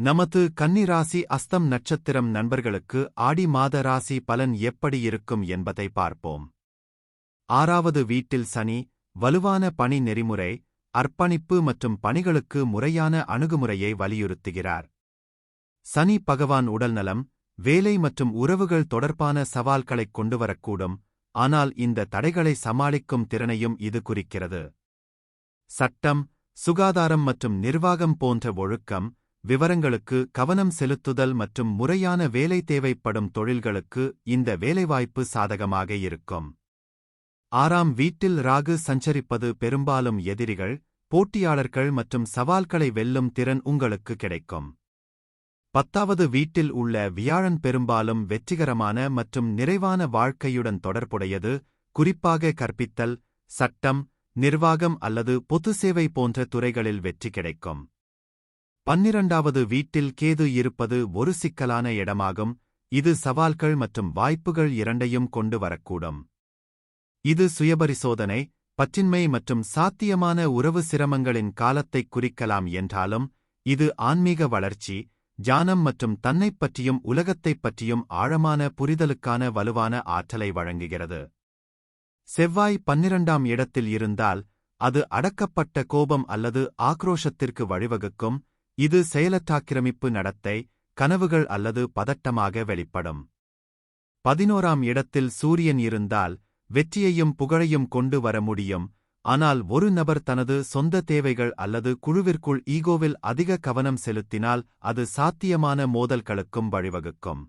நமது கன்னிராசி அஸ்தம் நட்சத்திரம் நண்பர்களுக்கு ஆடி மாத ராசி பலன் எப்படி இருக்கும் என்பதை பார்ப்போம். ஆறாவது வீட்டில் சனி வலுவான பணி நெறிமுறை அர்ப்பணிப்பு மற்றும் பணிகளுக்கு முறையான அணுகுமுறையை வலியுறுத்துகிறார். சனி பகவான் உடல்நலம் வேலை மற்றும் உறவுகள் தொடர்பான சவால்களைக் கொண்டுவரக்கூடும் ஆனால் இந்த தடைகளை சமாளிக்கும் திறனையும் இது குறிக்கிறது. சட்டம் சுகாதாரம் மற்றும் நிர்வாகம் போன்ற ஒழுக்கம் விவரங்களுக்கு கவனம் செலுத்துதல் மற்றும் முறையான வேலை தேவைப்படும் தொழில்களுக்கு இந்த வேலைவாய்ப்பு சாதகமாக இருக்கும். ஆறாம் வீட்டில் ராகு சஞ்சரிப்பது பெரும்பாலும் எதிரிகள் போட்டியாளர்கள் மற்றும் சவால்களை வெல்லும் திறன் உங்களுக்கு கிடைக்கும். பத்தாவது வீட்டில் உள்ள வியாழன் பெரும்பாலும் வெற்றிகரமான மற்றும் நிறைவான வாழ்க்கையுடன் தொடர்புடையது குறிப்பாக கற்பித்தல் சட்டம் நிர்வாகம் அல்லது பொது சேவை போன்ற துறைகளில் வெற்றி கிடைக்கும். பன்னிரண்டாவது வீட்டில் கேது இருப்பது ஒரு சிக்கலான இடமாகும். இது சவால்கள் மற்றும் வாய்ப்புகள் இரண்டையும் கொண்டு வரக்கூடும். இது சுயபரிசோதனை பற்றின்மை மற்றும் சாத்தியமான உறவு சிரமங்களின் காலத்தைக் குறிக்கலாம் என்றாலும் இது ஆன்மீக வளர்ச்சி ஜானம் மற்றும் தன்னைப் பற்றியும் உலகத்தைப் பற்றியும் ஆழமான புரிதலுக்கான வலுவான ஆற்றலை வழங்குகிறது. செவ்வாய் பன்னிரண்டாம் இடத்தில் இருந்தால் அது அடக்கப்பட்ட கோபம் அல்லது ஆக்ரோஷத்திற்கு வழிவகுக்கும். இது செயலற்றாக்கிரமிப்பு நடத்தை கனவுகள் அல்லது பதட்டமாக வெளிப்படும். பதினோராம் இடத்தில் சூரியன் இருந்தால் வெற்றியையும் புகழையும் கொண்டு வர முடியும். ஆனால் ஒரு நபர் தனது சொந்த தேவைகள் அல்லது குழுவிற்குள் ஈகோவில் அதிக கவனம் செலுத்தினால் அது சாத்தியமான மோதல்களுக்கும் வழிவகுக்கும்.